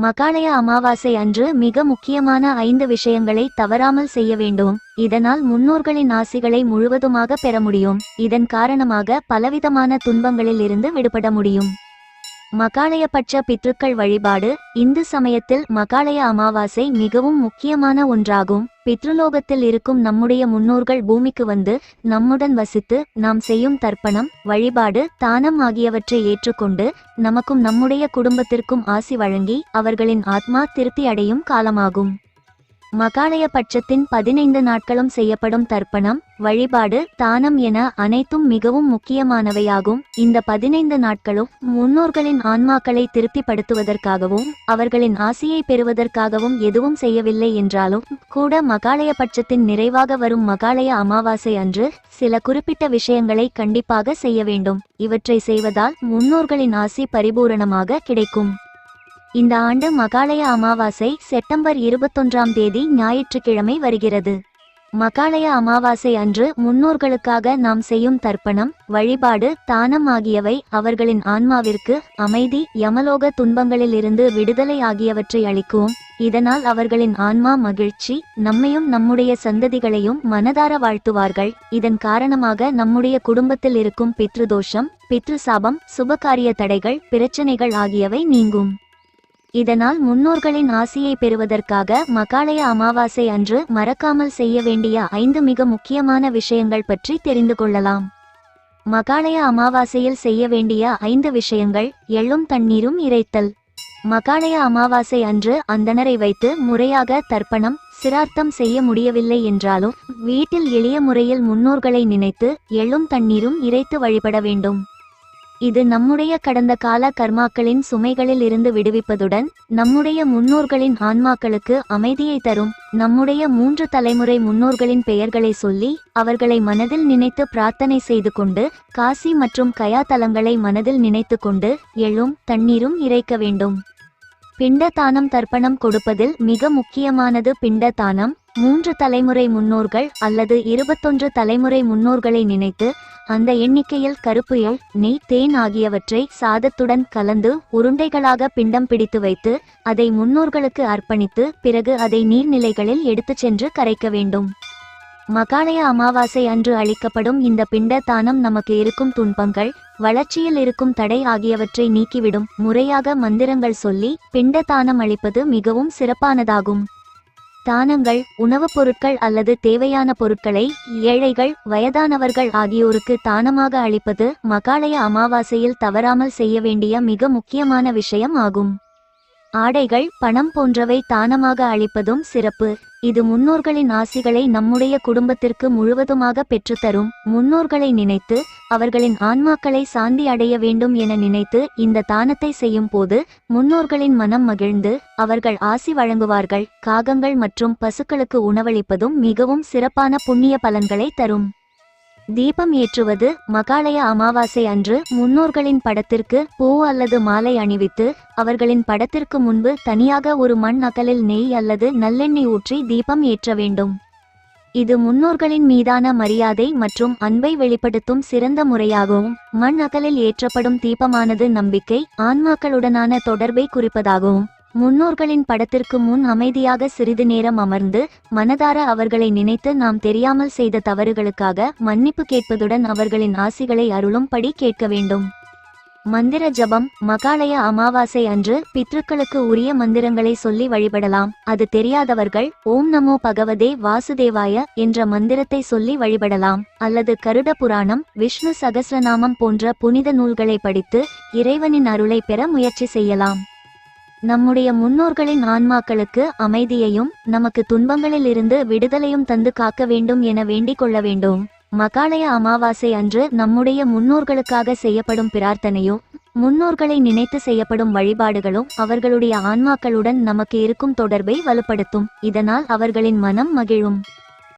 மகாலய அமாவாசை அன்று மிக முக்கியமான ஐந்து விஷயங்களை தவறாமல் செய்ய வேண்டும். இதனால் முன்னோர்களின் ஆசிகளை முழுவதுமாக பெற முடியும். இதன் காரணமாக பலவிதமான துன்பங்களில் இருந்து விடுபட முடியும். மகாலயபட்ச பித்ருக்கள் வழிபாடு இந்து சமயத்தில் மகாலய அமாவாசை மிகவும் முக்கியமான ஒன்றாகும். பித்ருலோகத்தில் இருக்கும் நம்முடைய முன்னோர்கள் பூமிக்கு வந்து நம்முடன் வசித்து நாம் செய்யும் தர்ப்பணம் வழிபாடு தானம் ஆகியவற்றை ஏற்றுக்கொண்டு நமக்கும் நம்முடைய குடும்பத்திற்கும் ஆசி வழங்கி அவர்களின் ஆத்மா திருப்தி அடையும் காலமாகும். மகாலய பட்சத்தின் பதினைந்து நாட்களும் செய்யப்படும் தர்ப்பணம் வழிபாடு தானம் என அனைத்தும் மிகவும் முக்கியமானவையாகும். இந்த பதினைந்து நாட்களும் முன்னோர்களின் ஆன்மாக்களை திருப்திப்படுத்துவதற்காகவும் அவர்களின் ஆசியை பெறுவதற்காகவும் எதுவும் செய்யவில்லை என்றாலும் கூட மகாலய பட்சத்தின் நிறைவாக வரும் மகாலய அமாவாசை அன்று சில குறிப்பிட்ட விஷயங்களை கண்டிப்பாக செய்ய வேண்டும். இவற்றை செய்வதால் முன்னோர்களின் ஆசி பரிபூரணமாக கிடைக்கும். இந்த ஆண்டு மகாலய அமாவாசை செப்டம்பர் இருபத்தொன்றாம் தேதி ஞாயிற்றுக்கிழமை வருகிறது. மகாலய அமாவாசை அன்று முன்னோர்களுக்காக நாம் செய்யும் தர்ப்பணம் வழிபாடு தானம் ஆகியவை அவர்களின் ஆன்மாவிற்கு அமைதி யமலோக துன்பங்களிலிருந்து விடுதலை ஆகியவற்றை அளிக்கும். இதனால் அவர்களின் ஆன்மா மகிழ்ச்சி நம்மையும் நம்முடைய சந்ததிகளையும் மனதார வாழ்த்துவார்கள். இதன் காரணமாக நம்முடைய குடும்பத்தில் இருக்கும் பித்ருதோஷம் பித்ருசாபம் சுபகாரிய தடைகள் பிரச்சனைகள் ஆகியவை நீங்கும். இதனால் முன்னோர்களின் ஆசியை பெறுவதற்காக மகாலய அமாவாசை அன்று மறக்காமல் செய்ய வேண்டிய ஐந்து மிக முக்கியமான விஷயங்கள் பற்றி தெரிந்து கொள்ளலாம். மகாலய அமாவாசையில் செய்ய வேண்டிய ஐந்து விஷயங்கள் எள்ளும் தண்ணீரும் இறைத்தல். மகாலய அமாவாசை அன்று அந்தணரை வைத்து முறையாக தர்ப்பணம் சிரார்த்தம் செய்ய முடியவில்லை என்றாலும் வீட்டில் எளிய முறையில் முன்னோர்களை நினைத்து எள்ளும் தண்ணீரும் இறைத்து வழிபட வேண்டும். இது நம்முடைய கடந்த கால கர்மாக்களின் சுமைகளில் இருந்து விடுவிப்பதுடன் நம்முடைய முன்னோர்களின் ஆன்மாக்களுக்கு அமைதியை தரும். நம்முடைய மூன்று தலைமுறை முன்னோர்களின் பெயர்களை சொல்லி அவர்களை மனதில் நினைத்து பிரார்த்தனை செய்து கொண்டு காசி மற்றும் கயா தலங்களை மனதில் நினைத்து கொண்டு எழும் தண்ணீரும் இறைக்க வேண்டும். பிண்ட தானம் தர்ப்பணம் கொடுப்பதில் மிக முக்கியமானது பிண்ட தானம் மூன்று தலைமுறை முன்னோர்கள் அல்லது இருபத்தொன்று தலைமுறை முன்னோர்களை நினைத்து அந்த எண்ணிக்கையில் கருப்பு எள் நெய் தேன் ஆகியவற்றை சாதத்துடன் கலந்து உருண்டைகளாக பிண்டம் பிடித்து வைத்து அதை முன்னோர்களுக்கு அர்ப்பணித்து பிறகு அதை நீர்நிலைகளில் எடுத்துச் சென்று கரைக்க வேண்டும். மகாலய அமாவாசை அன்று அளிக்கப்படும் இந்த பிண்ட தானம் நமக்கு இருக்கும் துன்பங்கள் வளர்ச்சியில் இருக்கும் தடை ஆகியவற்றை நீக்கிவிடும். முறையாக மந்திரங்கள் சொல்லி பிண்ட தானம் அளிப்பது மிகவும் சிறப்பானதாகும். தானங்கள் உணவுப் பொருட்கள் அல்லது தேவையான பொருட்களை ஏழைகள் வயதானவர்கள் ஆகியோருக்கு தானமாக அளிப்பது மகாலய அமாவாசையில் தவறாமல் செய்ய வேண்டிய மிக முக்கியமான விஷயம் ஆகும். ஆடைகள் பணம் போன்றவை தானமாக அளிப்பதும் சிறப்பு. இது முன்னோர்களின் ஆசிகளை நம்முடைய குடும்பத்திற்கு முழுவதுமாக பெற்றுத்தரும். முன்னோர்களை நினைத்து அவர்களின் ஆன்மாக்களை சாந்தி அடைய வேண்டும் என நினைத்து இந்த தானத்தை செய்யும் போது முன்னோர்களின் மனம் மகிழ்ந்து அவர்கள் ஆசி வழங்குவார்கள். காகங்கள் மற்றும் பசுக்களுக்கு உணவளிப்பதும் மிகவும் சிறப்பான புண்ணிய பலன்களை தரும். தீபம் ஏற்றுவது மகாலய அமாவாசை அன்று முன்னோர்களின் படத்திற்கு பூ அல்லது மாலை அணிவித்து அவர்களின் படத்திற்கு முன்பு தனியாக ஒரு மண் அகலில் நெய் அல்லது நல்லெண்ணெய் ஊற்றி தீபம் ஏற்ற வேண்டும். இது முன்னோர்களின் மீதான மரியாதை மற்றும் அன்பை வெளிப்படுத்தும் சிறந்த முறையாகும். மண் அகலில் ஏற்றப்படும் தீபமானது நம்பிக்கை ஆன்மாக்களுடனான தொடர்பை குறிப்பதாகும். முன்னோர்களின் படத்திற்கு முன் அமைதியாக சிறிது நேரம் அமர்ந்து மனதார அவர்களை நினைத்து நாம் தெரியாமல் செய்த தவறுகளுக்காக மன்னிப்பு கேட்பதுடன் அவர்களின் ஆசிகளை அருளும்படி கேட்க வேண்டும். மந்திர ஜபம் மகாலய அமாவாசை அன்று பித்ருக்களுக்கு உரிய மந்திரங்களை சொல்லி வழிபடலாம். அது தெரியாதவர்கள் ஓம் நமோ பகவதே வாசுதேவாய என்ற மந்திரத்தை சொல்லி வழிபடலாம். அல்லது கருட புராணம் விஷ்ணு சகஸ்ரநாமம் போன்ற புனித நூல்களை படித்து இறைவனின் அருளை பெற முயற்சி செய்யலாம். நம்முடைய முன்னோர்களின் ஆன்மாக்களுக்கு அமைதியையும் நமக்கு துன்பங்களில் இருந்து விடுதலையும் தந்து காக்க வேண்டும் என வேண்டிக் கொள்ள வேண்டும். மகாலய அமாவாசை அன்று நம்முடைய முன்னோர்களுக்காக செய்யப்படும் பிரார்த்தனையும் முன்னோர்களை நினைத்து செய்யப்படும் வழிபாடுகளும் அவர்களுடைய ஆன்மாக்களுடன் நமக்கு இருக்கும் தொடர்பை வலுப்படுத்தும். இதனால் அவர்களின் மனம் மகிழும்.